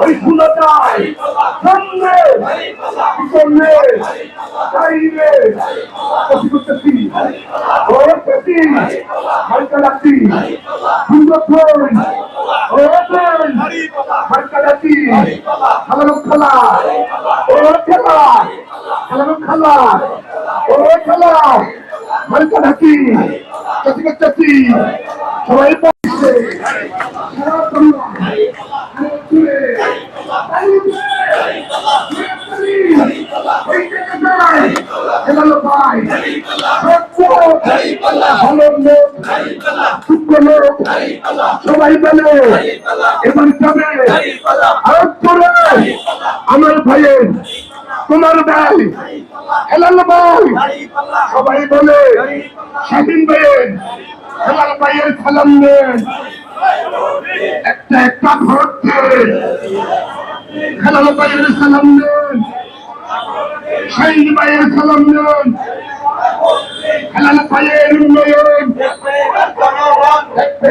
ওই ফুলো চাই সামনে, পিছনে চাইলে কপি করতেছি ও পেটি মাইকা ডাকছি সুন্দর ও পেন মাইকা ডাকছি খেলানো খেলা খেলা খেলানো খেলা খেলা মাইকা চাচি চাচি সবাই আমার ভাইয়ের তোমার ভাই হেলাল ভাই সবাই বলে স্বাধীন ভাইয়ের হেলাল ভাইয়ের সালাম নেন একটা একটা ঘরতে হেলাল বাইরে সালাম নেন। শাহিন বাইরে সালাম নেন। খেলার ভাইয়ের উন্নয়ন। দেখবে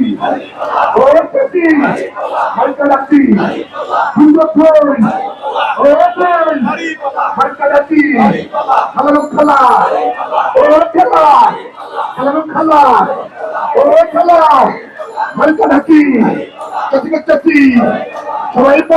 ও পেটি ডাকছি সুন্দর ও পেন ডাকছি খেলানো খেলা ও খেলা খেলানো খেলা ও খেলা চাচি সবাই